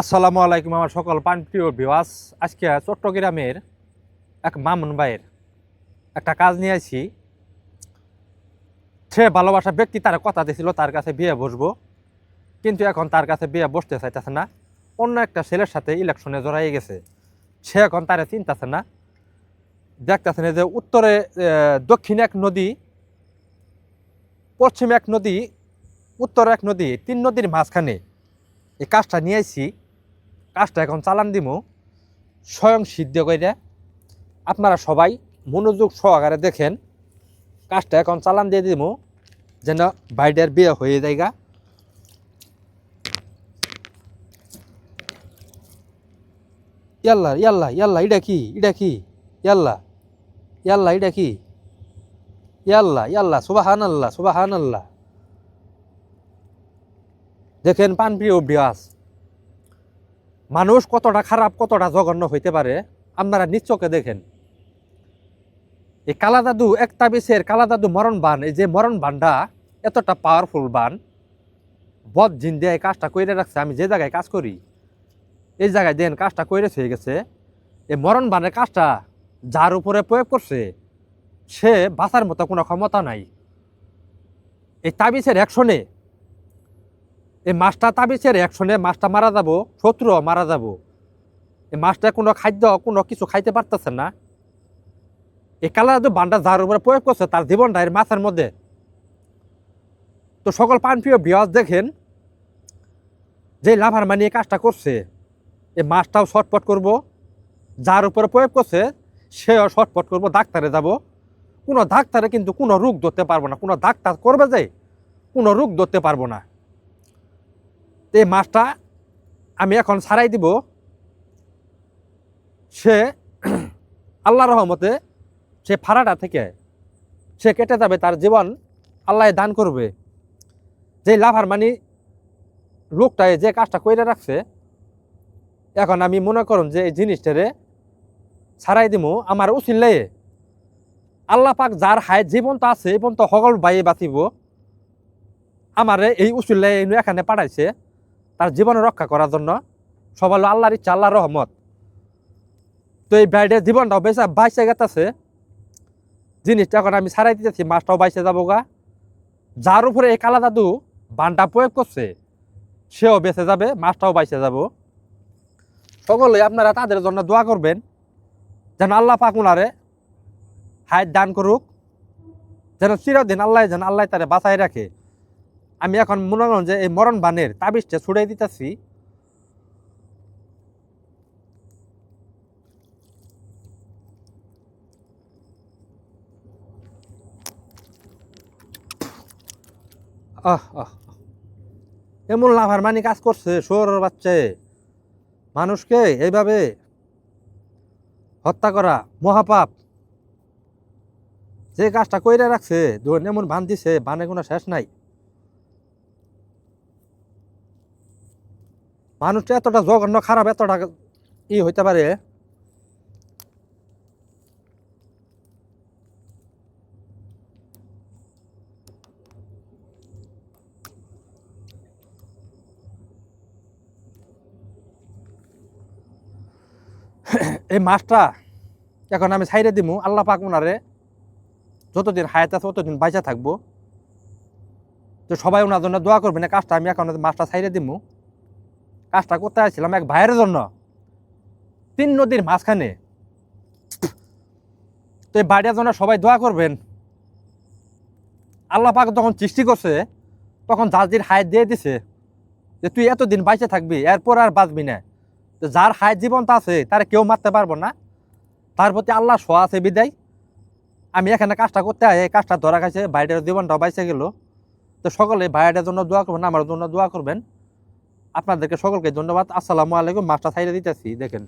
আসসালামু আলাইকুম আমার সকল প্রিয় ভিওয়াস আজকে চট্টগ্রামের এক মামুন ভাইয়ের একটা কাজ নিয়ে আইছি। সে ভালোবাসা ব্যক্তি, তার কথা দিয়েছিল তার কাছে বিয়ে বসবো। কিন্তু এখন তার কাছে বিয়ে বসতে চাইতেছে না। অন্য একটা ছেলের সাথে ইলেকশনে জড়াই গেছে। সে এখন তারে চিনতেছে না। দেখতেছে না যে উত্তরে দক্ষিণে এক নদী, পশ্চিমে এক নদী, উত্তরে এক নদী, তিন নদীর মাঝখানে এই কাজটা নিয়ে কাজটা এখন চালান দিব স্বয়ং সিদ্ধ করে আপনারা সবাই মনোযোগ সহকারে দেখেন। কাজটা এখন চালান দিয়ে দিমু, যেন বাইডের বিয়ে হয়ে যায়গা ইয়াল্লা ইয়াল্লা ইয়াল্লা এটা কি এটা কি, ইয়াল্লা ইয়াল্লা এটা কি, ইয়াল্লা ইয়াল্লা সুবাহান আল্লাহ সুবাহান আল্লাহ দেখেন পানপ্রিয় অভ্যাস মানুষ কতটা খারাপ, কতটা জঘন্য হইতে পারে, আপনারা নিশ্চকে দেখেন। এই কালা দাদু একটা বিশের কালা দাদু মরণ বান এই যে মরণ বানটা এতটা পাওয়ারফুল বান বদ জিন দিয়ে এই কাজটা কইরে রাখছে, আমি যে জায়গায় কাজ করি, এই জায়গায় দেন কাজটা কইরে হয়ে গেছে। এই মরণ বানের কাজটা যার উপরে প্রয়োগ করছে, সে বাঁচার মতো কোনো ক্ষমতা নাই। এই তাবিজের অ্যাকশনে এই মাছটা তাবিজের অ্যাকশনে মাছটা মারা যাব, শত্রুও মারা যাব। এই মাছটা কোনো খাদ্য, কোনো কিছু খাইতে পারতেছে না। এই কালার যে বান্ডা যার উপরে প্রয়োগ করছে, তার জীবনটা এর মাছের মধ্যে। তো সকল পানপ্রিয় বিয়াজ দেখেন, যে লাভার মানি এই কাজটা করছে, এই মাছটাও শর্টপট করব। যার উপরে প্রয়োগ করছে, সেও শর্টপট করব, ডাক্তারে যাব। কোনো ডাক্তারে কিন্তু কোনো রোগ ধরতে পারব না। কোনো ডাক্তার করবে যে, কোনো রোগ ধরতে পারব না। তো এই মাছটা আমি এখন ছাড়াই দিব। সে আল্লাহ রহমতে সে ফাড়াটা থেকে সে কেটে যাবে, তার জীবন আল্লাহ দান করবে। যে লাভার মানি লোকটায় যে কাজটা কইরে রাখছে, এখন আমি মনে করুন যে এই জিনিসটারে ছাড়াই দিব আমার উচিত লেয়ে আল্লাহ পাক যার হায় জীবন তো আছে, এই পর্যন্ত সকল বাইয়ে বাঁচিব। আমারে এই উচিত লেয়ে এখানে পাঠাইছে। তার জীবন রক্ষা করার জন্য সবাই আল্লাহর ইচ্ছা, আল্লাহর রহমত। তো এই ব্যাডের জীবনটাও বেঁচে বাইসে গেতেছে। জিনিসটা এখন আমি ছাড়াই দিতেছি মাছটাও বাইসে যাব গা। যার উপরে এই কালা দাদু বানটা প্রয়োগ করছে, সেও বেঁচে যাবে মাছটাও বাইসে যাব। সকলে আপনারা তাদের জন্য দোয়া করবেন, যেন আল্লাহ পাক উনারে হায়াত দান করুক, যেন চিরদিন আল্লাহ যেন আল্লাহ তারে বাঁচাই রাখে। আমি এখন মনে করেন যে এই মরণ বানের তাবিজটা ছুড়াই দিতেছি। আহ এমন লাভার মানি কাজ করছে সোর বাচ্চে। মানুষকে এইভাবে হত্যা করা মহাপাপ। যে কাজটা কইরা রাখছে এমন বান দিছে বানে কোনো শেষ নাই। মানুষটা এতটা জঘন্য, খারাপ, এতটা ই হইতে পারে। এই মাছটা এখন আমি ছাইরে দিমু, আল্লাহ পাক ওনারে যতদিন হায়াত আছে ততদিন বাইচা থাকব। তো সবাই ওনার জন্য দোয়া করবেন কাজটা আমি এখন মাছটা ছাইরে দিমু। কাজটা করতে আসছিলাম এক ভাইয়ের জন্য। তিন নদীর মাঝখানে। তো এই বাড়ির জন্য সবাই দোয়া করবেন। আল্লাহ পাক যখন সৃষ্টি করছে, তখন জাজির হায়াত দিয়ে দিছে যে তুই এতদিন বাইচে থাকবি, এরপর আর বাঁচবি না। তো যার হায়াত জীবনটা আছে, তার কেউ মারতে পারব না। তার প্রতি আল্লাহ শোয়া আছে, বিদায়। আমি এখানে কাজটা করতে এই কাজটা ধরা খাইছে বাইরের জীবনটাও বাইসে গেল। তো সকলে বাইরের জন্য দোয়া করবেন, আমার জন্য দোয়া করবেন। আপনাদেরকে সকলকে ধন্যবাদ। আসসালামু আলাইকুম। মাছটা সাইডে দিতেছি দেখেন।